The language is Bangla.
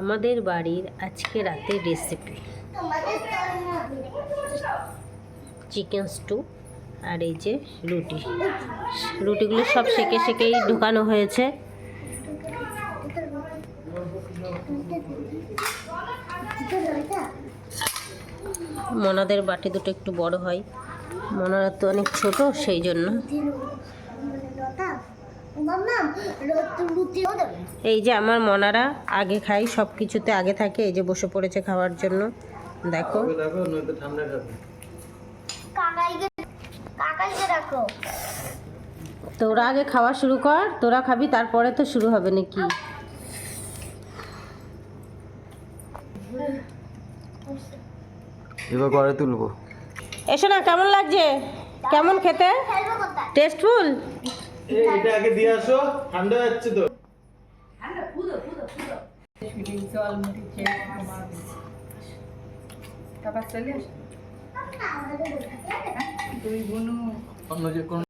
আমাদের বাড়ির আজকে রাতের রেসিপি চিকেন স্টু আর এই যে রুটি। রুটিগুলো সব সেকে সেকেই ঢুকানো হয়েছে। মনাদের বাটি দুটো একটু বড় হয়। মনারা তো অনেক ছোট, সেই জন্য। এই যে আমার মনারা আগে খাই সব কিছুতে আগে থাকে এই যে বসে পড়েছে খাওয়ার জন্য। দেখো। তোরা আগে খাওয়া শুরু কর তোরা খাবি তারপরে তো শুরু হবে নাকি? এবার ঘরে তুলবো। এসো না কেমন লাগছে? কেমন খেতে? টেস্টফুল এটা আগে দিয়ে আসো। ঠান্ডা যাচ্ছে তো। তারপর চলে আস। দুই বোনও অন্য যে কোন